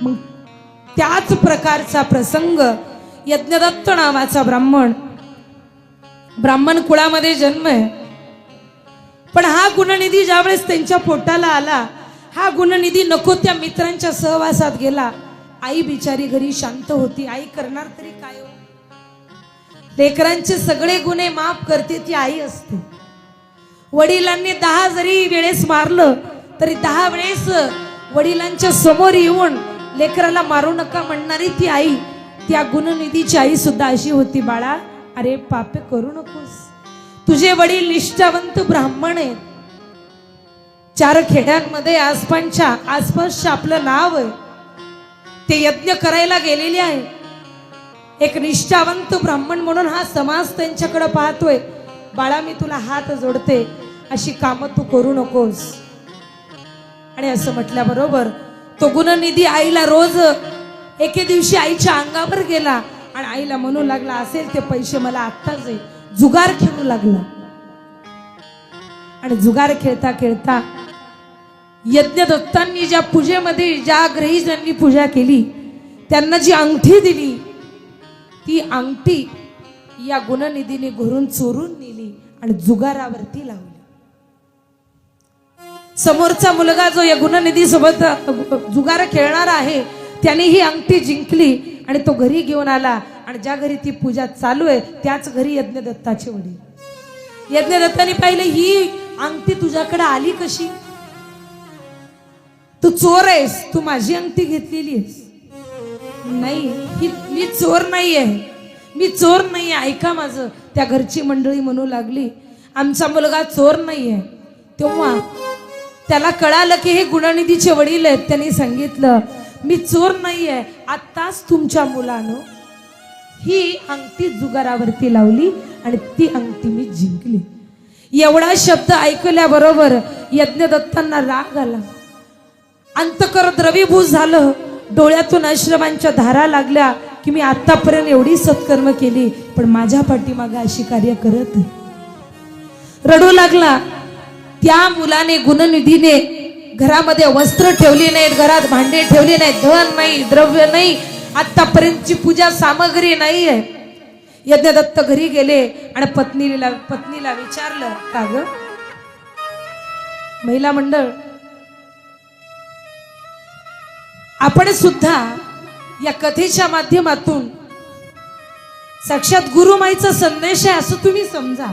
मग त्याच प्रकारचा प्रसंग यज्ञदत्त नावाचा ब्राह्मण. ब्राह्मण कुळामध्ये जन्म आहे पण हा गुणनिधी ज्यावेळेस त्यांच्या पोटाला आला हा गुणनिधी नको त्या मित्रांच्या सहवासात गेला. आई बिचारी घरी शांत होती. आई करणार तरी काय हो? लेकरांचे सगळे गुन्हे माफ करते ती आई असते. वडिलांनी दहा जरी वेळेस मारलं तरी दहा वेळेस वडिलांच्या समोर येऊन लेकराला मारू नका म्हणणारी ती आई त्या गुणनिधीची आई सुद्धा अशी होती बाळा अरे पापे करू नकोस. तुझे वडील निष्ठावंत ब्राह्मण आहेत. चार खेड्यांमध्ये आसपासच्या आसपासच्या आपलं नाव आहे. ते यज्ञ करायला गेलेले आहे. एक निष्ठावंत ब्राह्मण म्हणून हा समाज त्यांच्याकडे पाहतोय. बाळा मी तुला हात जोडते. अशी कामं तू करू नकोस. आणि असं म्हटल्याबरोबर तो गुणनिधी आईला रोज एके दिवशी आईच्या अंगावर गेला आणि आईला म्हणू लागला असेल ते पैसे मला आत्ताच आहे जुगार खेळू लागला. आणि जुगार खेळता खेळता यज्ञदत्तांनी ज्या पूजेमध्ये ज्या ग्रहीजांनी पूजा केली त्यांना जी अंगठी दिली ती अंगठी या गुणनिधीने घरून चोरून नेली आणि जुगारावरती लावली. समोरचा मुलगा जो या गुणनिधी सोबत जुगार खेळणार आहे त्याने ही अंगठी जिंकली आणि तो घरी घेऊन आला. आणि ज्या घरी ती पूजा चालू आहे त्याच घरी यज्ञदत्ताचे वडील. यज्ञदत्ताने पाहिले ही अंगठी तुझ्याकडे आली कशी? तू चोर आहेस तू माझी अंगठी घेतलेली आहेस. नाही ही मी चोर नाही आहे. मी चोर नाही आहे ऐका माझं. त्या घरची मंडळी म्हणू लागली आमचा मुलगा चोर नाही आहे. तेव्हा त्याला कळालं की हे गुणनिधीचे वडील आहेत त्यांनी सांगितलं मी चोर नाही आहे आत्ताच तुमच्या मुलानं ही अंगठी जुगारावरती लावली आणि ती अंगठी मी जिंकली. एवढा शब्द ऐकल्याबरोबर यज्ञदत्तांना राग आला. अंतकर द्रवीभूत झालं. डोळ्यातून आश्रमांच्या धारा लागल्या की मी आतापर्यंत एवढी सत्कर्म केली पण माझ्या पाठीमागे अशी कार्य करत रडू लागला. त्या मुलाने गुणनिधीने घरामध्ये वस्त्र ठेवली नाहीत घरात भांडे ठेवली नाहीत धन नाही द्रव्य नाही आतापर्यंतची पूजा सामग्री नाही आहे यज्ञदत्त घरी गेले आणि पत्नीला पत्नीला विचारलं का ग? महिला मंडळ आपण सुद्धा या कथेच्या माध्यमातून साक्षात गुरुमाईचा संदेश आहे असं तुम्ही समजा.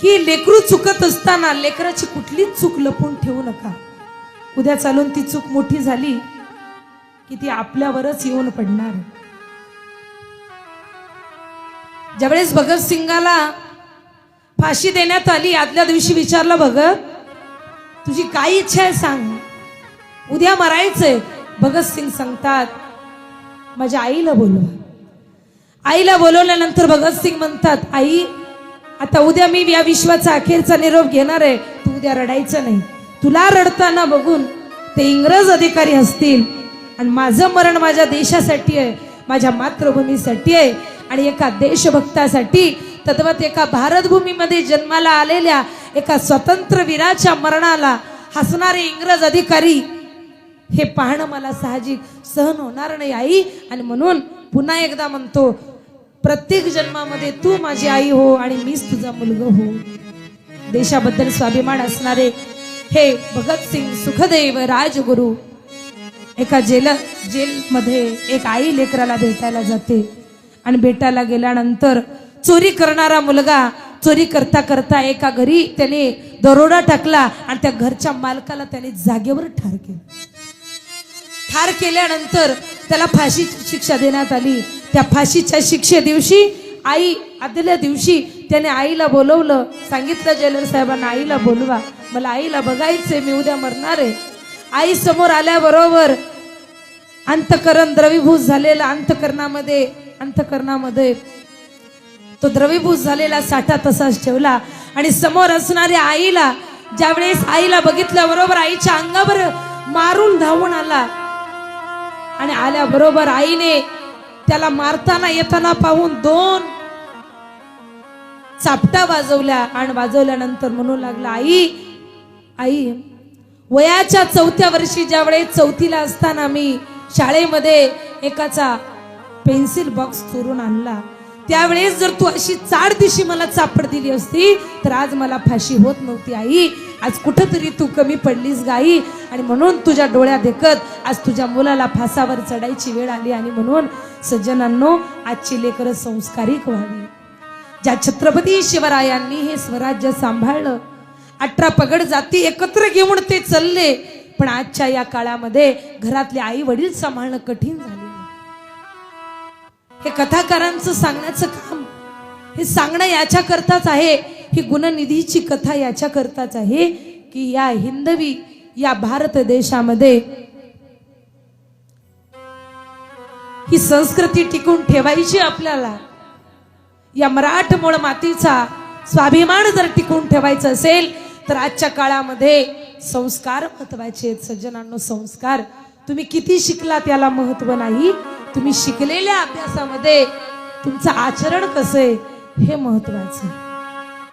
की लेकरू चुकत असताना लेकराची कुठलीच चूक लपून ठेवू नका. उद्या चालून ती चूक मोठी झाली की ती आपल्यावरच येऊन पडणार. ज्यावेळेस भगतसिंगाला फाशी देण्यात आली आदल्या दिवशी विचारलं भगत तुझी काय इच्छा आहे सांग. उद्या मरायचंय. भगतसिंग सांगतात माझ्या आईला बोलवा. आईला बोलवल्यानंतर भगतसिंग म्हणतात आई आता उद्या मी या विश्वाचा अखेरचा निरोप घेणार आहे. तू उद्या रडायचं नाही. तुला रडताना बघून ते इंग्रज अधिकारी असतील. आणि माझं मरण माझ्या देशासाठी आहे. माझ्या मातृभूमीसाठी आहे. आणि एका देशभक्तासाठी तद्वत एका भारतभूमीमध्ये जन्माला आलेल्या एका स्वतंत्र वीराच्या मरणाला हसणारे इंग्रज अधिकारी हे पाहणं मला साहजिक सहन होणार नाही आई. आणि म्हणून पुन्हा एकदा म्हणतो प्रत्येक जन्मामध्ये तू माझी आई हो आणि मीच तुझा मुलगा हो. देशाबद्दल स्वाभिमान असणारे हे भगतसिंग सुखदेव राजगुरु एका जेल जेलमध्ये एक आई लेकराला भेटायला जाते आणि भेटायला गेल्यानंतर चोरी करणारा मुलगा चोरी करता करता एका घरी त्याने दरोडा टाकला आणि त्या घरच्या मालकाला त्याने जागेवर ठार केलं. ठार केल्यानंतर त्याला फाशीची शिक्षा देण्यात आली. त्या फाशीच्या शिक्षे दिवशी आई आदल्या दिवशी त्याने आईला बोलवलं. सांगितलं जेलर साहेबांना आईला बोलवा. मला आईला बघायचंय मी उद्या मरणार आहे. आई समोर आल्याबरोबर अंतकरण द्रवीभूत झालेलं अंतकरणामध्ये अंतकरणामध्ये तो द्रवीभूत झालेला साठा तसाच ठेवला. आणि समोर असणाऱ्या आईला ज्यावेळेस आईला बघितल्याबरोबर आईच्या अंगावर मारून धावून आला. आणि आल्याबरोबर आईने त्याला मारताना येताना पाहून दोन चापटा वाजवल्या आणि वाजवल्यानंतर म्हणू लागला आई आई वयाच्या चौथ्या वर्षी ज्यावेळेस चौथीला असताना मी शाळेमध्ये एकाचा पेन्सिल बॉक्स चोरून आणला त्यावेळेस जर तू अशी चार दिशी मला चापड दिली असती तर आज मला फाशी होत नव्हती आई. आज कुठंतरी तू कमी पडलीस गाई. आणि म्हणून तुझ्या डोळ्या देखत आज तुझ्या मुलाला फासावर चढायची वेळ आली आणि म्हणून सज्जनांनो आजची लेकरं संस्कारिक व्हावी. ज्या छत्रपती शिवरायांनी हे स्वराज्य सांभाळलं अठरा पगड जाती एकत्र घेऊन ते चालले पण आजच्या या काळामध्ये घरातले आई वडील सांभाळणं कठीण झाले हे कथाकारांचं सांगण्याचं काम हे सांगणं याच्या करताच आहे ही गुणनिधीची कथा याच्या करताच आहे की या हिंदवी या भारत देशामध्ये ही संस्कृती टिकून ठेवायची आपल्याला. या मराठमोळ मातीचा स्वाभिमान जर टिकून ठेवायचा असेल तर आजच्या काळामध्ये संस्कार महत्त्वाचे आहेत. सज्जनांनो संस्कार. तुम्ही किती शिकलात याला महत्त्व नाही. तुम्ही शिकलेल्या अभ्यासामध्ये तुमचं आचरण कसं आहे हे महत्वाचं आहे.